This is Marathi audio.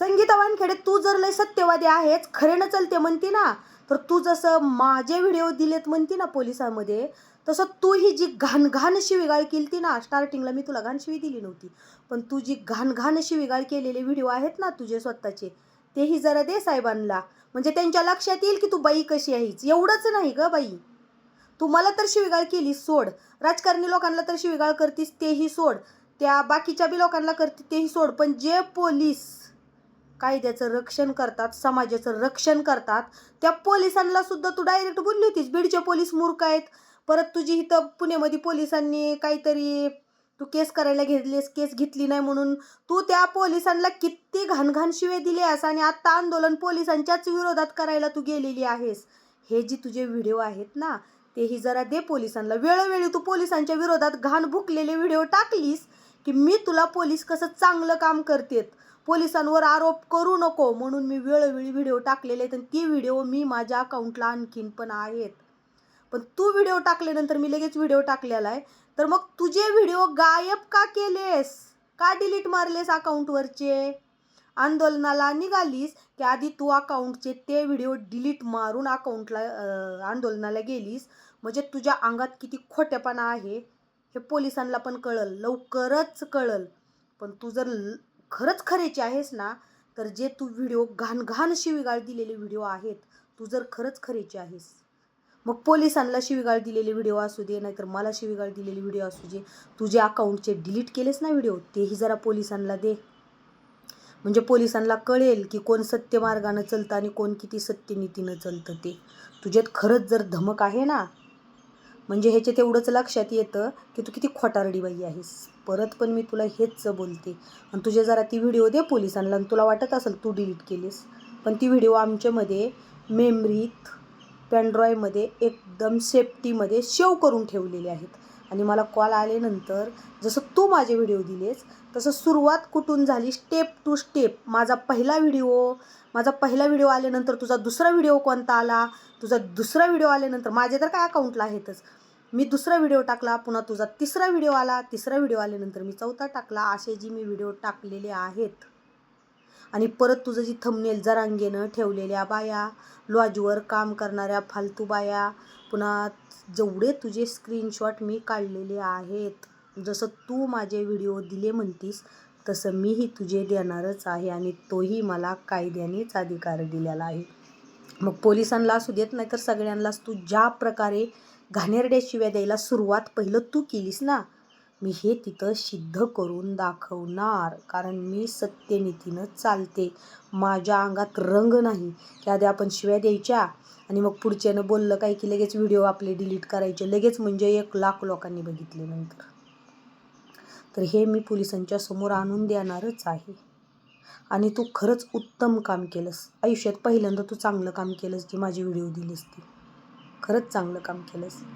संगीता वानखेडे तू जर लय सत्यवादी आहेस न चलते म्हणते ना तर तू जसं माझे व्हिडिओ दिलेत म्हणते ना पोलिसांमध्ये तसं तू ही जी घाण घाण शिवीगाळ केली ना स्टार्टिंगला मी तुला घाण शिवी दिली नव्हती पण तू जी घाण घाण शिवीगाळ केलेले व्हिडिओ आहेत ना तुझे स्वतःचे तेही जरा दे साहेबांना. म्हणजे त्यांच्या लक्षात येईल की तू बाई कशी आहेस. एवढंच नाही ग बाई. तू मला तर शिवीगाळ केली सोड. राजकारणी लोकांना तर शिवीगाळ करतीस तेही सोड. त्या बाकीच्या बी लोकांना करते तेही सोड. पण जे पोलीस कायद्याचं रक्षण करतात समाजाचं रक्षण करतात. त्या पोलिसांना सुद्धा तू डायरेक्ट बोलली होतीस बीडचे पोलीस मूर्ख आहेत. परत तुझी इथं पुण्यामध्ये पोलिसांनी काहीतरी तू केस करायला घेतलीस केस घेतली नाही म्हणून तू त्या पोलिसांना किती घाणघाण शिवे दिली आहेस आणि आत्ता आंदोलन पोलिसांच्याच विरोधात करायला तू गेलेली आहेस. हे जी तुझे व्हिडिओ आहेत ना तेही जरा दे पोलिसांना. वेळोवेळी तू पोलिसांच्या विरोधात घाण भुकलेले व्हिडिओ टाकलीस की मी तुला पोलीस कसं चांगलं काम करतेत. पोलिसांवर आरोप करू नको म्हणून मी वेळोवेळी व्हिडिओ टाकलेले आहेत आणि ती व्हिडिओ मी माझ्या अकाउंटला आणखीन पण आहेत. पण तू व्हिडिओ टाकल्यानंतर मी लगेच व्हिडिओ टाकलेला आहे. तर मग तुझे व्हिडिओ गायब का केलेस? का डिलीट मारलेस अकाउंटवरचे? आंदोलनाला निघालीस की आधी तू अकाउंटचे ते व्हिडिओ डिलीट मारून अकाउंटला आंदोलनाला गेलीस? म्हणजे तुझ्या अंगात किती खोटेपणा आहे हे पोलिसांना पण कळल लवकरच कळल. पण तू जर खरंच खरेची आहेस ना तर जे तू व्हिडिओ घाण घाण शिवीगाळ दिलेले व्हिडिओ आहेत तू जर खरंच खरेची आहेस. मग पोलिसांना शिवीगाळ दिलेले व्हिडिओ असू दे नाहीतर मला शिवीगाळ दिलेले व्हिडिओ असू दे तुझे अकाउंटचे डिलीट केलेस ना व्हिडिओ तेही जरा पोलिसांना दे. म्हणजे पोलिसांना कळेल की कोण सत्य मार्गानं चालतं आणि कोण किती सत्यनीतीनं चालतं ते. तुझ्यात खरंच जर धमक आहे ना म्हणजे ह्याचे तेवढंच लक्षात येतं की तू किती खोटारडी बाई आहेस. परत पण मी तुला हेच बोलते. आणि तुझे जरा ती व्हिडिओ दे पोलिसांना आणि तुला वाटत असेल तू डिलीट केलीस. पण ती व्हिडिओ आमच्यामध्ये मेमरीत पेनड्रॉयमध्ये एकदम सेफ्टीमध्ये शेव करून ठेवलेले आहेत. आणि मला कॉल आल्यानंतर जसं तू माझे व्हिडिओ दिलेस तसं सुरुवात कुठून झाली? Step to step. माझा पहिला व्हिडिओ माझा पहिला व्हिडिओ आल्यानंतर तुझा दुसरा व्हिडिओ कोणता आला? तुझा दुसरा व्हिडिओ आल्यानंतर माझे तर काय अकाउंटला आहेतच. मी दुसरा व्हिडिओ टाकला पुन्हा तुझा तिसरा व्हिडिओ आला. तिसरा व्हिडिओ आल्यानंतर मी चौथा टाकला. असे जी मी व्हिडिओ टाकलेले आहेत. आणि परत तुझं जी थंबनेल जरांगेनं ठेवलेल्या बाया लॉजवर काम करणाऱ्या फालतू बाया पुन्हा जेवढे तुझे स्क्रीनशॉट मी काढलेले आहेत जसं तू माझे व्हिडिओ दिले म्हणतीस तसं मीही तुझे देणारच आहे आणि तोही मला कायद्यानेच अधिकार दिलेला आहे. मग पोलिसांना असू देत नाही तर सगळ्यांनाच तू ज्या प्रकारे घाणेरड्या शिव्या द्यायला सुरुवात पहिलं तू केलीस ना? मी हे तिथं सिद्ध करून दाखवणार कारण मी सत्यनीतीनं चालते. माझ्या अंगात रंग नाही. की आधी आपण शिव्या द्यायच्या आणि मग पुढच्यानं बोललं काय की लगेच व्हिडिओ आपले डिलीट करायचे. लगेच म्हणजे एक लाख लोकांनी बघितले नंतर. तर हे मी पोलिसांच्या समोर आणून देणारच आहे. आणि तू खरंच उत्तम काम केलंस. आयुष्यात पहिल्यांदा तू चांगलं काम केलंस की माझी व्हिडिओ दिलीस ती. खरंच चांगलं काम केलंस.